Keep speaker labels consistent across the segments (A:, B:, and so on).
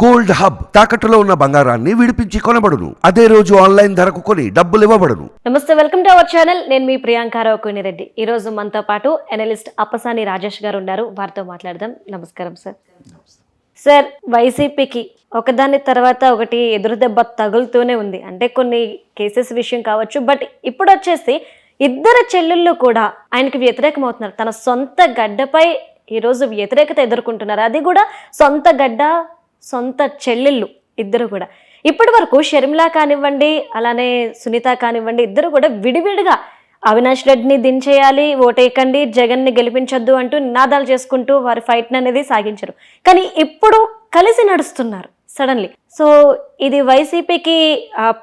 A: Gold hub తాకట్టులో ఉన్న బంగారాన్ని విడిపించి కొనబడును. అదే రోజు ఆన్లైన్ ధరకు కొని డబ్బులు ఇవ్వబడును.
B: నమస్తే వెల్కమ్ టు అవర్ ఛానల్. నేను మీ ప్రియాంకారావు కోనిరెడ్డి ఈ రోజు మనతో పాటు ఎనలిస్ట్ అప్పసాని రాజేష్ గారు ఉన్నారు. వారితో మాట్లాడదాం. నమస్కారం సార్. సార్ వైసీపీకి ఒకదాని తర్వాత ఒకటి ఎదురు దెబ్బ తగులుతూనే ఉంది. అంటే కొన్ని కేసెస్ విషయం కావచ్చు. బట్ ఇప్పుడు వచ్చేసి ఇద్దరు చెల్లెళ్ళు కూడా ఆయనకి వ్యతిరేకం అవుతున్నారు తన సొంత గడ్డపై ఈరోజు వ్యతిరేకత ఎదుర్కొంటున్నారు. అది కూడా సొంత గడ్డ సొంత చెల్లెళ్ళు ఇద్దరు కూడా. ఇప్పటి వరకు షర్మిల కానివ్వండి అలానే సునీత కానివ్వండి ఇద్దరు కూడా విడివిడిగా అవినాష్ రెడ్డిని దించేయాలి ఓటేయకండి జగన్ని గెలిపించొద్దు అంటూ నినాదాలు చేసుకుంటూ వారి ఫైట్ అనేది సాగించారు. కానీ ఇప్పుడు కలిసి నడుస్తున్నారు సడన్లీ. సో ఇది వైసీపీకి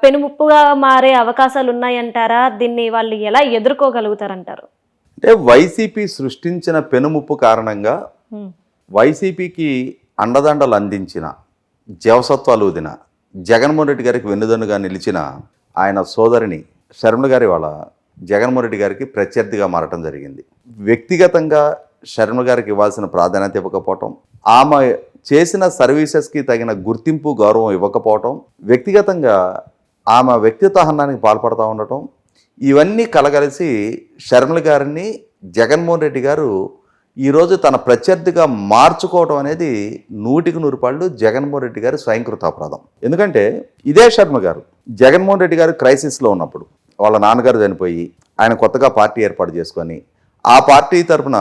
B: పెనుముప్పుగా మారే అవకాశాలు ఉన్నాయంటారా దీన్ని వాళ్ళు ఎలా ఎదుర్కోగలుగుతారంటారు?
C: అంటే వైసీపీ సృష్టించిన పెనుముప్పు కారణంగా. వైసీపీకి అండదండలు అందించిన జవసత్వాలు ఊదిన జగన్మోహన్ రెడ్డి గారికి వెన్నుదన్నుగా నిలిచిన ఆయన సోదరిని శర్మల గారి వాళ్ళ జగన్మోహన్ రెడ్డి గారికి ప్రత్యర్థిగా మారటం జరిగింది. వ్యక్తిగతంగా శర్మల గారికి ఇవ్వాల్సిన ప్రాధాన్యత ఇవ్వకపోవటం ఆమె చేసిన సర్వీసెస్కి తగిన గుర్తింపు గౌరవం ఇవ్వకపోవటం వ్యక్తిగతంగా ఆమె వ్యక్తిత్వహనానికి పాల్పడుతూ పాల్పడతా ఉండటం ఇవన్నీ కలగలిసి షర్మిల గారిని జగన్మోహన్ రెడ్డి గారు ఈరోజు తన ప్రత్యర్థిగా మార్చుకోవడం అనేది నూటికి నూరు పాళ్ళు జగన్మోహన్ రెడ్డి గారి స్వయంకృతాపరాధం. ఎందుకంటే ఇదే శర్మ గారు జగన్మోహన్ రెడ్డి గారు క్రైసిస్లో ఉన్నప్పుడు వాళ్ళ నాన్నగారు చనిపోయి ఆయన కొత్తగా పార్టీ ఏర్పాటు చేసుకొని ఆ పార్టీ తరఫున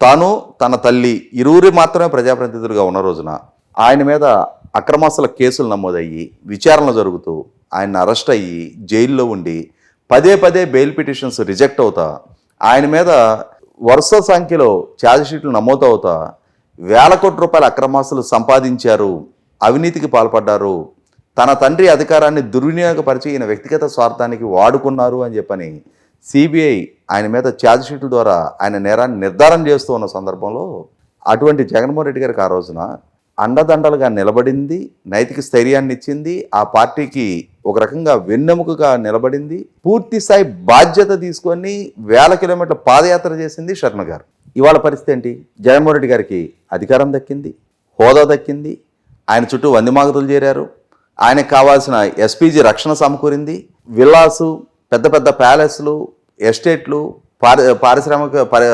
C: తాను తన తల్లి ఇరువురి మాత్రమే ప్రజాప్రతినిధులుగా ఉన్న రోజున ఆయన మీద అక్రమాస్తుల కేసులు నమోదయ్యి విచారణలు జరుగుతూ ఆయన అరెస్ట్ అయ్యి జైల్లో ఉండి పదే పదే బెయిల్ పిటిషన్స్ రిజెక్ట్ అవుతా ఆయన మీద వరుస సంఖ్యలో ఛార్జ్షీట్లు నమోదు అవుతా వేల కోట్ల రూపాయల అక్రమాస్తులు సంపాదించారు అవినీతికి పాల్పడ్డారు తన తండ్రి అధికారాన్ని దుర్వినియోగపరిచి ఈయన వ్యక్తిగత స్వార్థానికి వాడుకున్నారు అని చెప్పని సిబిఐ ఆయన మీద ఛార్జ్షీట్ల ద్వారా ఆయన నేరాన్ని నిర్ధారణ చేస్తూ ఉన్న సందర్భంలో అటువంటి జగన్మోహన్ రెడ్డి గారికి ఆ రోజున అండదండలుగా నిలబడింది నైతిక స్థైర్యాన్ని ఇచ్చింది ఆ పార్టీకి ఒక రకంగా వెన్నెముకగా నిలబడింది. పూర్తి స్థాయి బాధ్యత తీసుకొని వేల కిలోమీటర్ల పాదయాత్ర చేసింది శర్మ గారు. ఇవాళ పరిస్థితి ఏంటి? జగన్మోహన్ రెడ్డి గారికి అధికారం దక్కింది హోదా దక్కింది ఆయన చుట్టూ వందిమాగతులు చేరారు. ఆయనకు కావాల్సిన ఎస్పీజీ రక్షణ సమకూరింది. విల్లాసు పెద్ద పెద్ద ప్యాలెస్లు ఎస్టేట్లు పారి పారిశ్రామిక పరి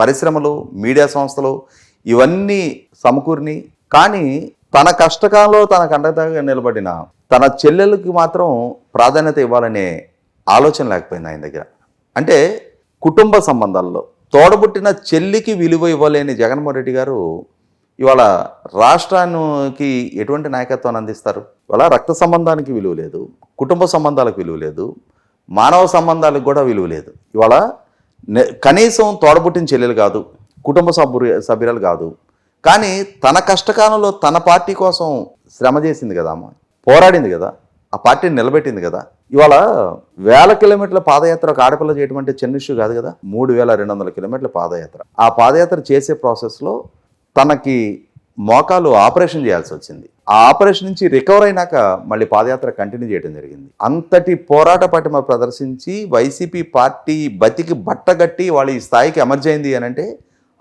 C: పరిశ్రమలు మీడియా సంస్థలు ఇవన్నీ సమకూరిని కానీ తన కష్టకాలంలో తనకు అండగా నిలబడిన తన చెల్లెలకి మాత్రం ప్రాధాన్యత ఇవ్వాలనే ఆలోచన లేకపోయింది ఆయన దగ్గర. అంటే కుటుంబ సంబంధాల్లో తోడబుట్టిన చెల్లికి విలువ ఇవ్వలేని జగన్మోహన్ రెడ్డి గారు ఇవాళ రాష్ట్రానికి ఎటువంటి నాయకత్వాన్ని అందిస్తారు? ఇవాళ రక్త సంబంధానికి విలువ లేదు కుటుంబ సంబంధాలకు విలువ లేదు మానవ సంబంధాలకు కూడా విలువ లేదు. ఇవాళ కనీసం తోడబుట్టిన చెల్లెలు కాదు కుటుంబ సభ్యు సభ్యురాలు కాదు. కానీ తన కష్టకాలంలో తన పార్టీ కోసం శ్రమ చేసింది కదా అమ్మ. పోరాడింది కదా ఆ పార్టీని నిలబెట్టింది కదా. ఇవాళ వేల కిలోమీటర్ల పాదయాత్ర ఒక ఆడపిల్ల చేయడం అంటే చిన్న ఇష్యూ కాదు కదా మూడు వేల రెండు వందల కిలోమీటర్ల పాదయాత్ర. ఆ పాదయాత్ర చేసే ప్రాసెస్లో తనకి మోకాలు ఆపరేషన్ చేయాల్సి వచ్చింది. ఆ ఆపరేషన్ నుంచి రికవర్ అయినాక మళ్ళీ పాదయాత్ర కంటిన్యూ చేయడం జరిగింది. అంతటి పోరాట పటిమ ప్రదర్శించి వైసీపీ పార్టీ బతికి బట్టగట్టి వాళ్ళ ఈ స్థాయికి అమర్జైంది అని అంటే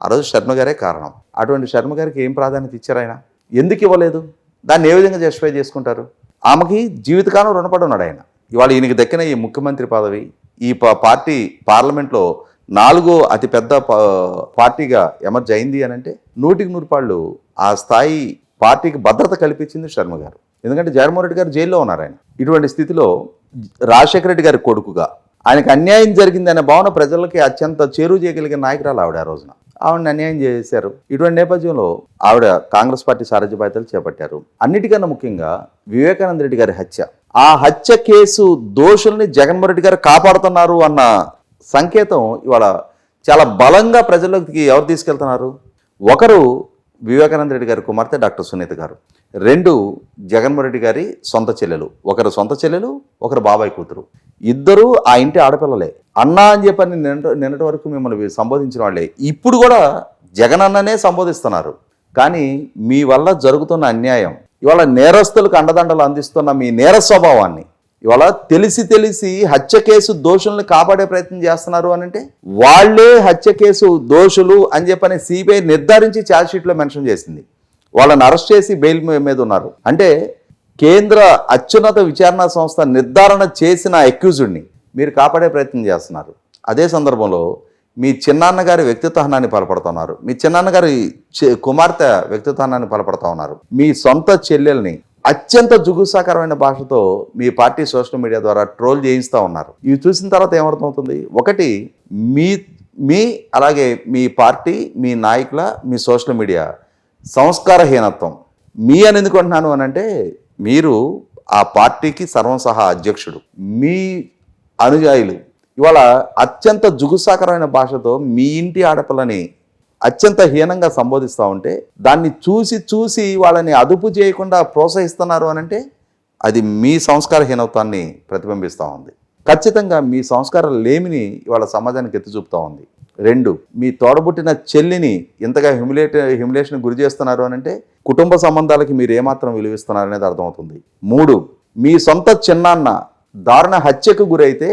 C: ఆ రోజు శర్మ గారే కారణం. అటువంటి శర్మ గారికి ఏం ప్రాధాన్యత ఇచ్చారు ఆయన? ఎందుకు ఇవ్వలేదు? దాన్ని ఏ విధంగా జస్టిఫై చేసుకుంటారు? ఆమెకి జీవితకాలం రుణపడి ఉన్నాడు ఆయన. ఇవాళ ఈయనకి దక్కిన ఈ ముఖ్యమంత్రి పదవి ఈ ప- పార్టీ పార్లమెంట్లో నాలుగో అతిపెద్ద పార్టీగా ఎమర్జ్ అయింది అని అంటే నూటికి నూరు పాళ్ళు ఆ స్థాయి పార్టీకి భద్రత కల్పించింది శర్మ గారు. ఎందుకంటే జగన్మోహన్ రెడ్డి గారు జైల్లో ఉన్నారు ఆయన. ఇటువంటి స్థితిలో రాజశేఖర రెడ్డి గారి కొడుకుగా ఆయనకు అన్యాయం జరిగిందనే భావన ప్రజలకి అత్యంత చేరువ చేయగలిగిన నాయకురాలు ఆవిడ ఆ రోజున. ఆవిడని అన్యాయం చేశారు. ఇటువంటి నేపథ్యంలో ఆవిడ కాంగ్రెస్ పార్టీ సారథ్య బాధ్యతలు చేపట్టారు. అన్నిటికన్నా ముఖ్యంగా వివేకానంద రెడ్డి గారి హత్య. ఆ హత్య కేసు దోషుల్ని జగన్మోహన్ రెడ్డి గారు కాపాడుతున్నారు అన్న సంకేతం ఇవాళ చాలా బలంగా ప్రజల్లోకి ఎవరు తీసుకెళ్తున్నారు? ఒకరు వివేకానంద రెడ్డి గారి కుమార్తె డాక్టర్ సునీత గారు. రెండు జగన్మోహన్ రెడ్డి గారి సొంత చెల్లెలు. ఒకరు సొంత చెల్లెలు ఒకరు బాబాయ్ కూతురు. ఇద్దరు ఆ ఇంటి ఆడపిల్లలే. అన్నా అని చెప్పని నిన్నటి నిన్నటి వరకు మిమ్మల్ని సంబోధించిన వాళ్ళే. ఇప్పుడు కూడా జగన్ అన్ననే సంబోధిస్తున్నారు. కానీ మీ వల్ల జరుగుతున్న అన్యాయం ఇవాళ నేరస్తులకు అండదండలు అందిస్తున్న మీ నేర స్వభావాన్ని ఇవాళ తెలిసి తెలిసి హత్య కేసు దోషుల్ని కాపాడే ప్రయత్నం చేస్తున్నారు అని అంటే వాళ్ళే హత్య కేసు దోషులు అని చెప్పని సిబిఐ నిర్ధారించి ఛార్జ్షీట్లో మెన్షన్ చేసింది. వాళ్ళని అరెస్ట్ చేసి బెయిల్ మీద ఉన్నారు. అంటే కేంద్ర అత్యున్నత విచారణ సంస్థ నిర్ధారణ చేసిన అక్యూజుడిని మీరు కాపాడే ప్రయత్నం చేస్తున్నారు. అదే సందర్భంలో మీ చిన్నాన్నగారి వ్యక్తిత్వహనాన్ని వ్యక్తిత్వహానాన్ని పాల్పడుతున్నారు మీ చిన్నాన్నగారి కుమార్తె వ్యక్తిత్వహనాన్ని పాల్పడుతూ ఉన్నారు. మీ సొంత చెల్లెల్ని అత్యంత జుగుసాకరమైన భాషతో మీ పార్టీ సోషల్ మీడియా ద్వారా ట్రోల్ చేయిస్తూ ఉన్నారు. ఇవి చూసిన తర్వాత ఏమర్థమవుతుంది? ఒకటి మీ మీ అలాగే మీ పార్టీ మీ నాయకుల మీ సోషల్ మీడియా సంస్కారహీనత్వం. మీ అని ఎందుకుంటున్నాను అని అంటే మీరు ఆ పార్టీకి సర్వసహా అధ్యక్షుడు. మీ అనుయాయులు. ఇవాళ అత్యంత జుగుసాకరమైన భాషతో మీ ఇంటి ఆడపిల్లని అత్యంత హీనంగా సంబోధిస్తూ ఉంటే దాన్ని చూసి చూసి వాళ్ళని అదుపు చేయకుండా ప్రోత్సహిస్తున్నారు అని అంటే అది మీ సంస్కారహీనత్వాన్ని ప్రతిబింబిస్తూ ఉంది. ఖచ్చితంగా మీ సంస్కారం లేమిని ఇవాళ సమాజానికి ఎత్తి చూపుతా ఉంది. రెండు మీ తోడబుట్టిన చెల్లిని ఇంతగా హ్యూమిలేట్ హ్యూమిలేషన్ గురి చేస్తున్నారు అని అంటే కుటుంబ సంబంధాలకి మీరు ఏమాత్రం విలువిస్తున్నారు అనేది అర్థమవుతుంది. మూడు మీ సొంత చిన్నాన్న దారుణ హత్యకు గురైతే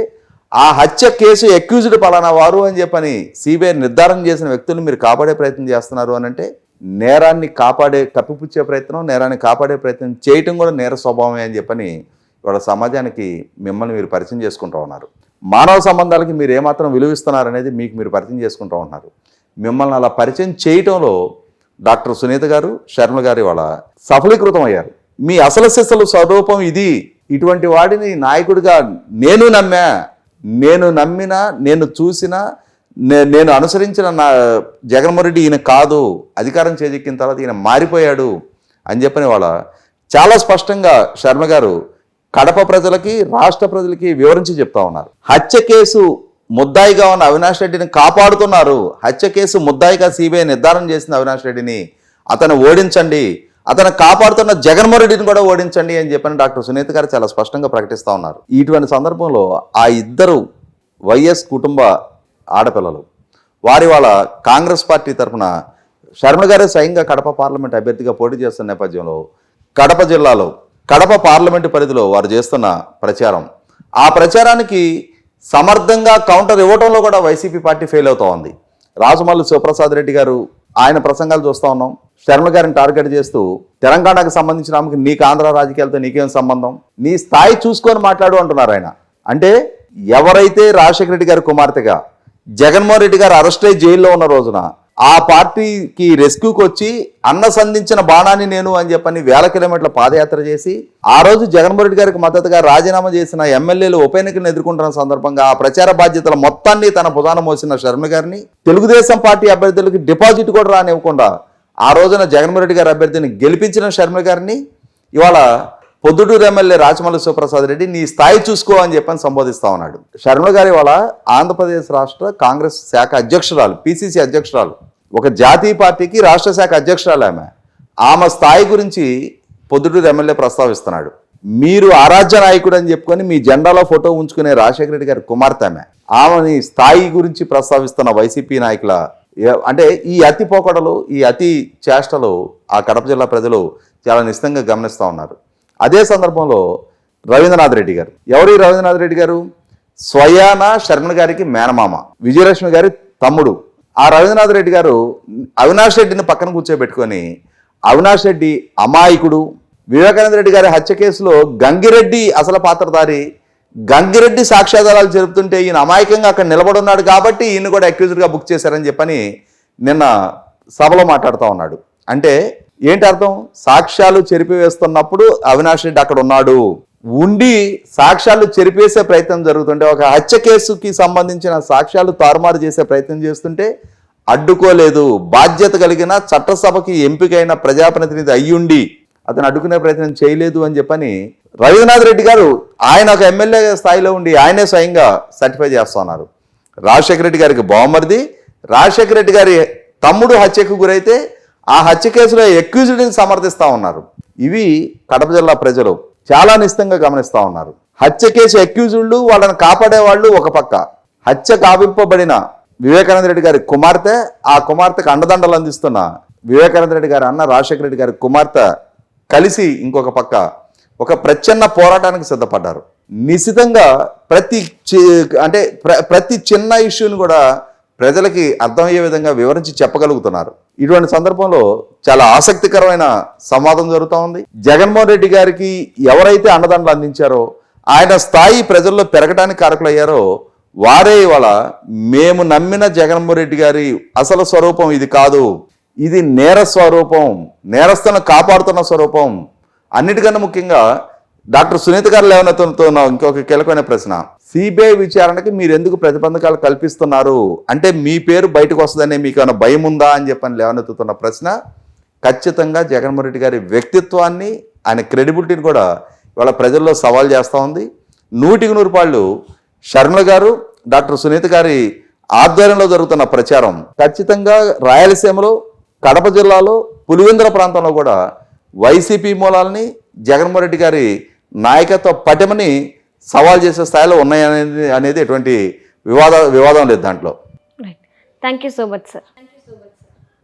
C: ఆ హత్య కేసు ఎక్యూజ్డ్ పలానా వారు అని చెప్పని సిబిఐ నిర్ధారణ చేసిన వ్యక్తులు మీరు కాపాడే ప్రయత్నం చేస్తున్నారు అని అంటే నేరాన్ని కాపాడే కప్పిపుచ్చే ప్రయత్నం నేరాన్ని కాపాడే ప్రయత్నం చేయటం కూడా నేర స్వభావమే అని చెప్పని ఇవాళ సమాజానికి మిమ్మల్ని మీరు పరిచయం చేసుకుంటూ ఉన్నారు. మానవ సంబంధాలకి మీరు ఏమాత్రం విలువిస్తున్నారు అనేది మీకు మీరు పరిచయం చేసుకుంటూ ఉన్నారు. మిమ్మల్ని అలా పరిచయం చేయటంలో డాక్టర్ సునీత గారు శర్మ గారు ఇవాళ సఫలీకృతం అయ్యారు. మీ అసలు సిసలు స్వరూపం ఇది. ఇటువంటి వాడిని నాయకుడిగా నేను నమ్మా. నేను నమ్మిన నేను చూసిన నే- నేను అనుసరించిన నా జగన్మోహన్ రెడ్డి ఈయన కాదు అధికారం చేజెక్కిన తర్వాత ఈయన మారిపోయాడు అని చెప్పని వాళ్ళ చాలా స్పష్టంగా శర్మ గారు కడప ప్రజలకి రాష్ట్ర ప్రజలకి వివరించి చెప్తా ఉన్నారు. హత్య కేసు ముద్దాయిగా ఉన్న అవినాష్ రెడ్డిని కాపాడుతున్నారు. హత్య కేసు ముద్దాయిగా సిబిఐ నిర్ధారణ చేసిన అవినాష్ రెడ్డిని. అతను ఓడించండి అతను కాపాడుతున్న జగన్మోహన్ రెడ్డిని కూడా ఓడించండి అని చెప్పని డాక్టర్ సునీత గారు చాలా స్పష్టంగా ప్రకటిస్తూ ఉన్నారు. ఇటువంటి సందర్భంలో ఆ ఇద్దరు వైఎస్ కుటుంబ ఆడపిల్లలు వారి వాళ్ళ కాంగ్రెస్ పార్టీ తరఫున శర్మ గారే స్వయంగా కడప పార్లమెంట్ అభ్యర్థిగా పోటీ చేస్తున్న నేపథ్యంలో కడప జిల్లాలో కడప పార్లమెంటు పరిధిలో వారు చేస్తున్న ప్రచారం. ఆ ప్రచారానికి సమర్థంగా కౌంటర్ ఇవ్వడంలో కూడా వైసీపీ పార్టీ ఫెయిల్ అవుతూ ఉంది. రాజమల్లి శివప్రసాద్ రెడ్డి గారు ఆయన ప్రసంగాలు చూస్తూ ఉన్నాం. శర్మ గారిని టార్గెట్ చేస్తూ తెలంగాణకు సంబంధించిన ఆమెకి నీకు ఆంధ్ర రాజకీయాలతో నీకేం సంబంధం? నీ స్థాయి చూసుకొని మాట్లాడు అంటున్నారు ఆయన. అంటే ఎవరైతే రాజశేఖర రెడ్డి గారి కుమార్తెగా జగన్మోహన్ రెడ్డి గారు అరెస్ట్ అయ్యి జైల్లో ఉన్న రోజున ఆ పార్టీకి రెస్క్యూకి వచ్చి అన్న సంధించిన బాణాన్ని నేను అని చెప్పని వేల కిలోమీటర్ల పాదయాత్ర చేసి ఆ రోజు జగన్మోహన్ రెడ్డి గారికి మద్దతుగా రాజీనామా చేసిన ఎమ్మెల్యేలు ఉప ఎన్నికలను ఎదుర్కొంటున్న సందర్భంగా ఆ ప్రచార బాధ్యతల మొత్తాన్ని తన భుజాన మోసిన శర్మ గారిని తెలుగుదేశం పార్టీ అభ్యర్థులకు డిపాజిట్ కూడా రానివ్వకుండా ఆ రోజున జగన్మోహన్ రెడ్డి గారి అభ్యర్థిని గెలిపించిన షర్మిల గారిని ఇవాళ పొద్దుటూరు ఎమ్మెల్యే రాజమల్లి సుప్రసాద్ రెడ్డి నీ స్థాయి చూసుకో అని చెప్పని సంబోధిస్తా ఉన్నాడు. శర్మ గారి ఇవాళ ఆంధ్రప్రదేశ్ రాష్ట్ర కాంగ్రెస్ శాఖ అధ్యక్షురాలు పిసిసి అధ్యక్షురాలు ఒక జాతీయ పార్టీకి రాష్ట్ర శాఖ అధ్యక్షురాలు ఆమె. ఆమె స్థాయి గురించి పొద్దుటూరు ఎమ్మెల్యే ప్రస్తావిస్తున్నాడు. మీరు ఆరాధ్య నాయకుడు అని చెప్పుకొని మీ జెండాలో ఫోటో ఉంచుకునే రాజశేఖర రెడ్డి గారి కుమార్తె ఆమె. ఆమెని స్థాయి గురించి ప్రస్తావిస్తున్న వైసీపీ నాయకుల అంటే ఈ అతి పోకడలు ఈ అతి చేష్టలు ఆ కడప జిల్లా ప్రజలు చాలా నిశ్చితంగా గమనిస్తూ ఉన్నారు. అదే సందర్భంలో రవీంద్రనాథ్ రెడ్డి గారు. ఎవరు ఈ రవీంద్రనాథ్ రెడ్డి గారు? స్వయాన శర్మణ గారికి మేనమామ విజయలక్ష్మి గారి తమ్ముడు. ఆ రవీంద్రనాథ్ రెడ్డి గారు అవినాష్ రెడ్డిని పక్కన కూర్చోబెట్టుకొని అవినాష్ రెడ్డి అమాయకుడు వివేకానంద రెడ్డి గారి హత్య కేసులో గంగిరెడ్డి అసలు పాత్రధారి గంగిరెడ్డి సాక్ష్యాధారాలు జరుపుతుంటే ఈయన అమాయకంగా అక్కడ నిలబడున్నాడు కాబట్టి ఈయన కూడా అక్యూజ్డ్గా బుక్ చేశారని చెప్పని నిన్న సభలో మాట్లాడుతూ ఉన్నాడు. అంటే ఏంటి అర్థం? సాక్ష్యాలు చెరిపివేస్తున్నప్పుడు అవినాష్ రెడ్డి అక్కడ ఉన్నాడు. ఉండి సాక్ష్యాలు చెరిపేసే ప్రయత్నం జరుగుతుంటే ఒక హత్య కేసుకి సంబంధించిన సాక్ష్యాలు తారుమారు చేసే ప్రయత్నం చేస్తుంటే అడ్డుకోలేదు. బాధ్యత కలిగిన చట్టసభకి ఎంపికైన ప్రజాప్రతినిధి అయ్యుండి అతను అడ్డుకునే ప్రయత్నం చేయలేదు అని చెప్పని రవీంద్రనాథ్ రెడ్డి గారు ఆయన ఒక ఎమ్మెల్యే స్థాయిలో ఉండి ఆయనే స్వయంగా సర్టిఫై చేస్తున్నారు రాజశేఖర రెడ్డి గారికి బావమరిది రాజశేఖర రెడ్డి గారి తమ్ముడు హత్యకు గురైతే ఆ హత్య కేసులో ఎక్యూజ్డ్ని సమర్థిస్తా ఉన్నారు. ఇవి కడప జిల్లా ప్రజలు చాలా నిశ్చితంగా గమనిస్తా ఉన్నారు. హత్య కేసు ఎక్యూజ్డ్లు వాళ్ళని కాపాడే వాళ్ళు ఒక పక్క. హత్య కావింపబడిన వివేకానంద రెడ్డి గారి కుమార్తె ఆ కుమార్తెకు అండదండలు అందిస్తున్న వివేకానంద రెడ్డి గారి అన్న రాజశేఖర రెడ్డి గారి కుమార్తె కలిసి ఇంకొక పక్క ఒక ప్రచ్ఛన్న పోరాటానికి సిద్ధపడ్డారు. నిశితంగా ప్రతి అంటే ప్ర- ప్రతి చిన్న ఇష్యూని కూడా ప్రజలకి అర్థమయ్యే విధంగా వివరించి చెప్పగలుగుతున్నారు. ఇటువంటి సందర్భంలో చాలా ఆసక్తికరమైన సంవాదం జరుగుతూ ఉంది. జగన్మోహన్ రెడ్డి గారికి ఎవరైతే అన్నదండలు అందించారో ఆయన స్థాయి ప్రజల్లో పెరగడానికి కారకులయ్యారో వారే ఇవాళ మేము నమ్మిన జగన్మోహన్ రెడ్డి గారి అసలు స్వరూపం ఇది కాదు. ఇది నేర స్వరూపం నేరస్తులను కాపాడుతున్న స్వరూపం. అన్నిటికన్నా ముఖ్యంగా డాక్టర్ సునీత గారు లేవనెత్తుతున్న ఇంకొక కీలకమైన ప్రశ్న. సిబిఐ విచారణకి మీరు ఎందుకు ప్రతిబంధకాలు కల్పిస్తున్నారు? అంటే మీ పేరు బయటకు వస్తుందనే మీకు ఏమైనా భయం ఉందా అని చెప్పని లేవనెత్తుతున్న ప్రశ్న. ఖచ్చితంగా జగన్మోహన్ రెడ్డి గారి వ్యక్తిత్వాన్ని ఆయన క్రెడిబిలిటీని కూడా ఇవాళ ప్రజల్లో సవాల్ చేస్తూ ఉంది. నూటికి నూరు పాళ్ళు శర్మల గారు డాక్టర్ సునీత గారి ఆధ్వర్యంలో జరుగుతున్న ప్రచారం. ఖచ్చితంగా రాయలసీమలో కడప జిల్లాలో పులివెందుల ప్రాంతంలో కూడా వైసీపీ మూలాలని జగన్మోహన్ రెడ్డి గారి నాయకత్వ పటిమని సవాల్ చేసే స్థాయిలో ఉన్నాయనేది అనేది ఎటువంటి వివాద వివాదం లేదు దాంట్లో.
B: Thank you so much sir